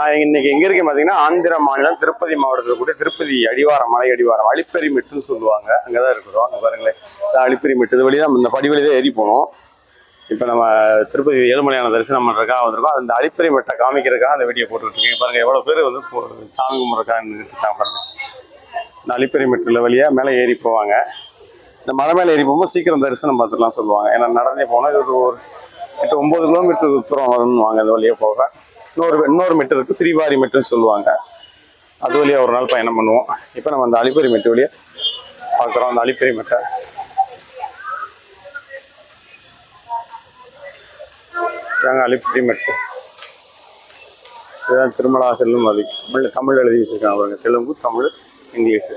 நான் இன்னைக்கு எங்க இருக்கேன் பாத்தீங்கன்னா ஆந்திர மாநிலம் திருப்பதி மாவட்டத்தில் கூட திருப்பதி அடிவாரம் மலை அடிவாரம் அழிப்பெரி மெட்டுன்னு சொல்லுவாங்க. அங்கதான் இருக்கிறோம். அங்க பாருங்களேன். அழிப்பெரி மெட்டு. இது வழிதான் இந்த படி வழி தான் ஏறி போனோம். இப்போ நம்ம திருப்பதி ஏழுமலையான தரிசனம் பண்ணுறதுக்காக வந்திருக்கோம். அந்த அலிப்பெரி மெட்டை காமிக்கிறதுக்காக அந்த வீடியோ போட்டுட்டு பாருங்கள் பாருங்க எவ்வளோ பேர் வந்து சாமி கும்பிட்றக்கான்னு நின்றுட்டு பாருங்க. இந்த அலிப்பெரி மெட்டில் வழியாக மேலே ஏறி போவாங்க. இந்த மலை மேலே ஏறி போகும்போது சீக்கிரம் தரிசனம் பார்த்துக்கலாம் சொல்லுவாங்க. ஏன்னா நடந்தே போனால் இது ஒரு எட்டு ஒம்பது கிலோமீட்டர் தூரம் வரும்னுவாங்க இந்த வழியாக போக. இன்னொரு இன்னொரு மெட்டு இருக்குது ஸ்ரீவாரி மெட்டுன்னு சொல்லுவாங்க. அது வழியாக ஒரு நாள் பயணம் பண்ணுவோம். இப்போ நம்ம அந்த அலிப்பெரி மெட்டு வழியாக பார்க்குறோம் அந்த அலிப்பெரி மெட்டை. இதாங்க அலிப்பெரி மெட்டு. இதுதான் திருமலா செல்லும் வழி. தமிழ் தமிழ் எழுதி வச்சிருக்காங்க பாருங்க. தெலுங்கு தமிழ் இங்கிலீஷ்.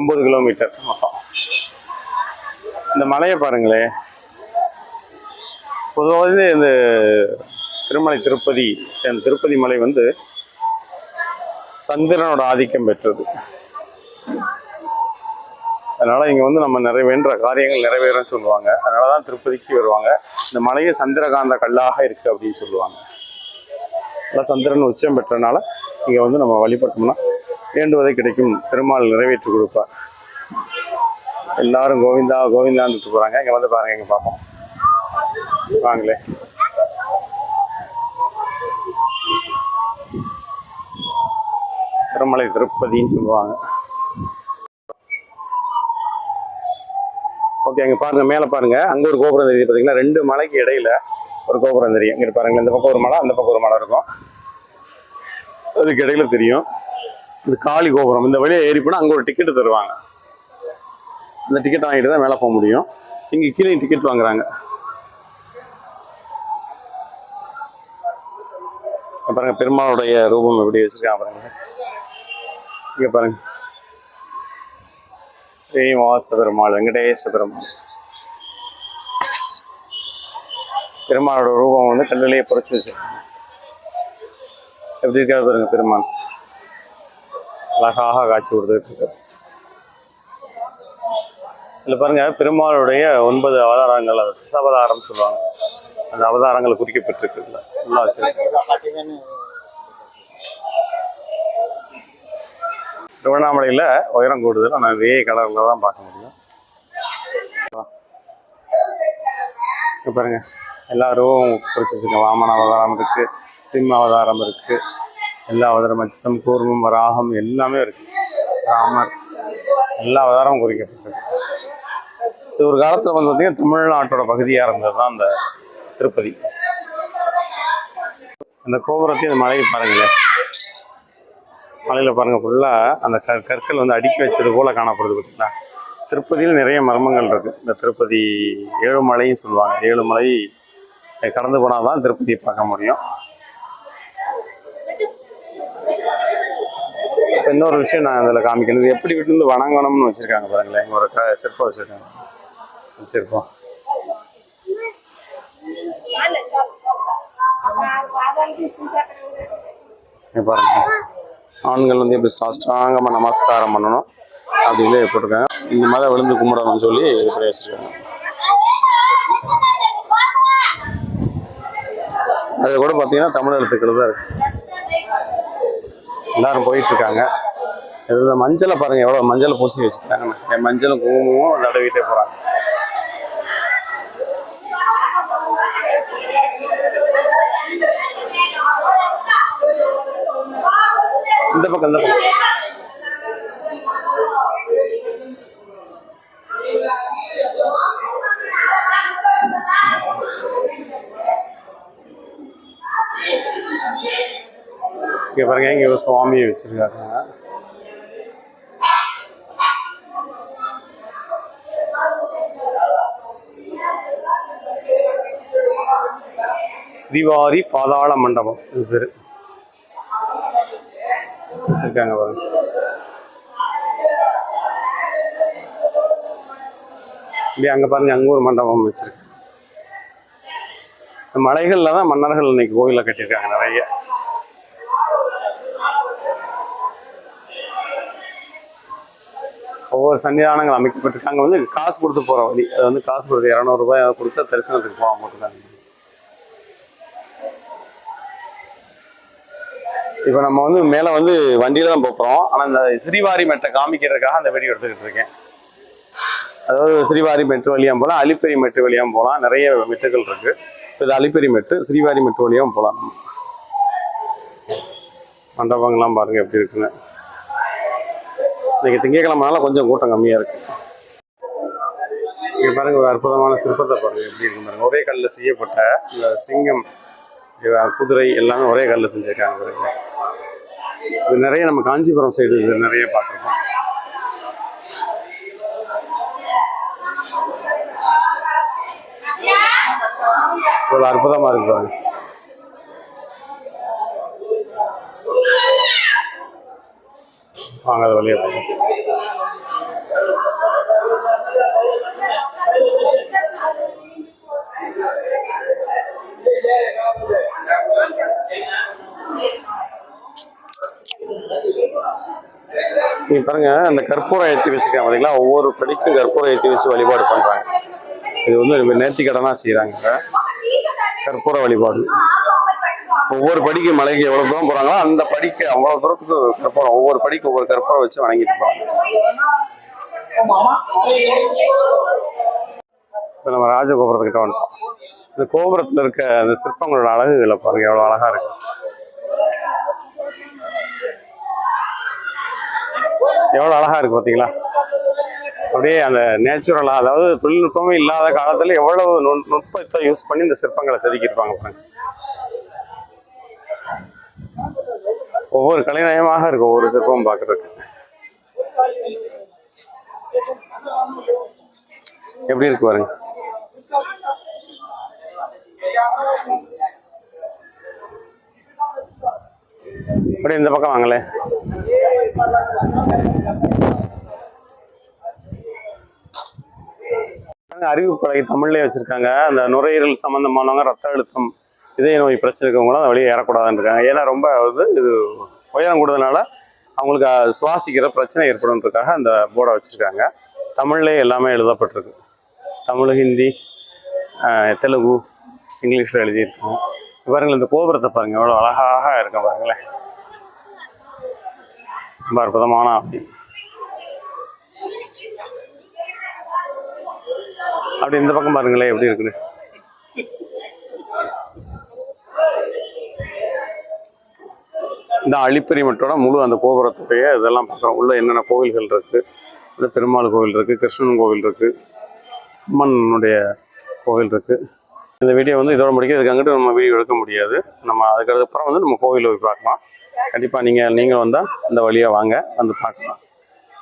ஒம்பது கிலோமீட்டர். மொத்தம் இந்த மலையை பாருங்களேன் பொதுவாகவே இந்த திருமலை திருப்பதி திருப்பதி மலை வந்து சந்திரனோட ஆதிக்கம் பெற்றது. அதனால் இங்கே வந்து நம்ம நிறைவேன்ற காரியங்கள் நிறைவேறும்னு சொல்லுவாங்க. அதனால தான் திருப்பதிக்கு வருவாங்க. இந்த மலையை சந்திரகாந்த கல்லாக இருக்குது அப்படின்னு சொல்லுவாங்க. நல்லா சந்திரன் உச்சம் பெற்றனால இங்கே வந்து நம்ம வழிபட்டோம்னா வேண்டுவதை கிடைக்கும். பெருமாள் நிறைவேற்றி கொடுப்பார். எல்லாரும் கோவிந்தா கோவிந்தான்னு போகிறாங்க இங்கே வந்து பாருங்க இங்கே பார்ப்போம். வாங்களே. சக்கரமலை திருப்பதின்னு சொல்லுவாங்க. ஓகே அங்கே பாருங்க மேலே பாருங்க. அங்கே ஒரு கோபுரம் தெரியுது பார்த்தீங்கன்னா ரெண்டு மலைக்கு இடையில ஒரு கோபுரம் தெரியும். இங்கே பாருங்க இந்த பக்கம் ஒரு மலை அந்த பக்கம் ஒரு மலை இருக்கும். அதுக்கு இடையில தெரியும். இது காளி கோபுரம். இந்த வழியாக ஏறி போனால் அங்கே ஒரு டிக்கெட் தருவாங்க. அந்த டிக்கெட் வாங்கிட்டு தான் மேலே போக முடியும். இங்கே கீழே டிக்கெட் வாங்குறாங்க. இங்க பாருங்க பெருமாளுடைய ரூபம் எப்படி வச்சிருக்காங்க பாருங்க. இங்கே பாருங்க. ஸ்ரீனிவாச பெருமாள் வெங்கடேச பெருமாள். பெருமாளோட ரூபம் வந்து கல்லிலேயே புரைச்சி வச்சிருக்காங்க. எப்படி இருக்காது பாருங்க பெருமாள். அழகாக காட்சி கொடுத்துட்டு இருக்காரு. இதில் பாருங்க பெருமாளுடைய ஒன்பது அவதாரங்கள் அது தசாவதாரம் சொல்லுவாங்க. அந்த அவதாரங்கள் குறிக்கப்பட்டிருக்குல்ல நல்லா வச்சிருக்கு திருவண்ணாமலையில் உயரம் கூடுதல். ஆனால் கலரில் தான் பார்க்க முடியும். இங்க பாருங்க. எல்லாரும் குறிச்சு வாமன அவதாரம் இருக்குது சிம்ம அவதாரம் இருக்குது எல்லா அவதாரம் மச்சம் கூர்மம் ராகம் எல்லாமே இருக்குது ராமர். எல்லா அவதாரமும் குறிக்கப்பட்டிருக்கு. இது ஒரு காலத்தில் வந்து பார்த்திங்கன்னா தமிழ்நாட்டோட பகுதியாக இருந்தது தான் அந்த திருப்பதி. அந்த கோபுரத்தையும் அந்த மலையை பாருங்களேன். மலையில் பாருங்க ஃபுல்லாக அந்த க- கற்கள் வந்து அடுக்கி வச்சது போல் காணப்படுது பார்த்தீங்களா திருப்பதியில் நிறைய மர்மங்கள் இருக்குது இந்த திருப்பதி ஏழுமலையும் சொல்லுவாங்க. ஏழுமலை கடந்து போனால் தான் திருப்பதியை பார்க்க முடியும். இன்னொரு விஷயம் நான் அதில் காமிக்கணும். இது எப்படி வீட்டுலேருந்து வணங்கணும்னு வச்சுருக்காங்க பாருங்களேன். இங்க ஒரு க- சிற்பம் வச்சுருக்காங்க. வச்சுருப்போம் பாருங்க. ஆண்கள் வந்து எப்படி சாஷ்டாங்கமாக நமஸ்காரம் பண்ணணும் அப்படின்னு போட்டிருக்காங்க. இந்த மாதிரி விழுந்து கும்பிடணும்னு சொல்லி இது பண்ணி வச்சிருக்காங்க. அது கூட பார்த்தீங்கன்னா தமிழ் எழுத்துக்கள் தான் இருக்கு. எல்லாரும் போயிட்டு இருக்காங்க மஞ்சளை பாருங்கள் எவ்வளோ மஞ்சளை பூசி வச்சுக்கிறாங்க என் மஞ்சளும் குங்குமமும் தடவிட்டே போகிறாங்க இந்த பக்கம் இந்த பக்கம். இங்க பாருங்க இங்க ஒரு சுவாமியை வச்சிருக்காங்க. ஸ்ரீவாரி பாதாள மண்டபம் இது பேர். வச்சிருக்காங்க பாருங்க. இப்படி அங்கே பாருங்க அங்கே ஒரு மண்டபம் வச்சிருக்கு. இந்த தான் மன்னர்கள் இன்னைக்கு கோயிலில் கட்டியிருக்காங்க நிறைய. ஒவ்வொரு சன்னிதானங்கள் அமைக்கப்பட்டிருக்காங்க. வந்து காசு கொடுத்து போகிற வழி. அது வந்து காசு கொடுத்து இரநூறுபாய் கொடுத்தா தரிசனத்துக்கு போக மாட்டேங்கிறாங்க இப்போ நம்ம வந்து மேலே வந்து வண்டியில் தான் போகிறோம் ஆனால் இந்த ஸ்ரீவாரி மெட்டை காமிக்கிறதுக்காக அந்த வீடியோ எடுத்துக்கிட்டு இருக்கேன். அதாவது ஸ்ரீவாரி மெட்டு வழியாக போகலாம் அலிப்பெரி மெட்டு வழியாகவும் போகலாம் நிறைய மெட்டுகள் இருக்குது இப்போ இது அலிப்பெரி மெட்டு ஸ்ரீவாரி மெட்டு வழியாகவும் போகலாம் நம்ம. மண்டபங்கள்லாம் பாருங்கள் எப்படி இருக்குன்னு. இன்னைக்கு திங்கக்கிழமனால கொஞ்சம் கூட்டம் கம்மியாக இருக்குது இங்கே பாருங்கள் ஒரு அற்புதமான சிற்பத்தை பாருங்கள் எப்படி இருக்கு பாருங்கள் ஒரே கல்லில் செய்யப்பட்ட இந்த சிங்கம் குதிரை எல்லாமே ஒரே கல்லில் செஞ்சிருக்காங்க பாருங்கள் இது நிறைய நம்ம காஞ்சிபுரம் சைடு இது நிறைய பார்த்துருக்கோம். இவ்வளோ அற்புதமாக இருக்கு பாருங்க. வாங்க அது வழியாக போகும் நீங்கள் பாருங்கள் அந்த கற்பூரம் ஏற்றி வச்சுருக்காங்க பார்த்தீங்களா ஒவ்வொரு படிக்கும் கற்பூரம் ஏற்றி வச்சு வழிபாடு பண்ணுறாங்க இது வந்து நேர்த்தி கடனாக செய்கிறாங்க கற்பூர வழிபாடு. ஒவ்வொரு படிக்கு மலைக்கு எவ்வளோ தூரம் போகிறாங்களோ அந்த படிக்கு அவ்வளோ தூரத்துக்கு கற்பூரம் ஒவ்வொரு படிக்கு ஒவ்வொரு கற்பூரம் வச்சு வணங்கிட்டு போகிறாங்க இப்போ நம்ம ராஜகோபுரத்துக்கிட்ட வந்துட்டோம் இந்த கோபுரத்தில் இருக்க அந்த சிற்பங்களோட அழகுகளை பாருங்க எவ்வளோ அழகாக இருக்குது எவ்வளோ அழகாக இருக்குது பார்த்தீங்களா அப்படியே அந்த நேச்சுரலாக அதாவது தொழில்நுட்பமே இல்லாத காலத்தில் எவ்வளவு நுண்- நுட்பத்தை யூஸ் பண்ணி இந்த சிற்பங்களை செதுக்கியிருப்பாங்க பாருங்க. ஒவ்வொரு கலைநயமாக இருக்கும் ஒவ்வொரு சிற்பமும் பார்க்கறதுக்கு. எப்படி இருக்கு பாருங்க? அப்படியே இந்த பக்கம் வாங்களேன். அறிவு பலகை தமிழ்லேயே வச்சிருக்காங்க. அந்த நுரையீரல் சம்மந்தமானவங்க ரத்த அழுத்தம் இதய நோய் பிரச்சனை இருக்கவங்களாம் அந்த வழியே ஏறக்கூடாதுன்னு இருக்காங்க. ஏன்னா ரொம்ப வந்து இது உயரம் கூடுதனால அவங்களுக்கு சுவாசிக்கிற பிரச்சனை ஏற்படும்ன்றதுக்காக அந்த போர்டை வச்சுருக்காங்க. தமிழ்லேயே எல்லாமே எழுதப்பட்டிருக்கு. தமிழ் ஹிந்தி தெலுங்கு இங்கிலீஷில் எழுதியிருக்கோம். பாருங்கள் இந்த கோபுரத்தை பாருங்கள் எவ்வளோ அழகாக இருக்கும் பாருங்களேன். ரொம்ப அற்புதமான அப்படி அப்படி இந்த பக்கம் பாருங்களேன் எப்படி இருக்குன்னு. இந்த அழிப்பறி மட்டோட முழு அந்த கோபுரத்துடைய இதெல்லாம் பார்க்குறோம். உள்ள என்னென்ன கோவில்கள் இருக்குது பெருமாள் கோவில் இருக்குது கிருஷ்ணன் கோவில் இருக்குது அம்மனுடைய கோவில் இருக்குது இந்த வீடியோ வந்து இதோட முடிக்க இதுக்கு அங்கிட்டு நம்ம வீடியோ எடுக்க முடியாது. நம்ம அதுக்கு வந்து நம்ம கோவிலில் போய் பார்க்கலாம். கண்டிப்பாக நீங்கள் நீங்கள் வந்தால் இந்த வழியாக வாங்க வந்து பார்க்கலாம்.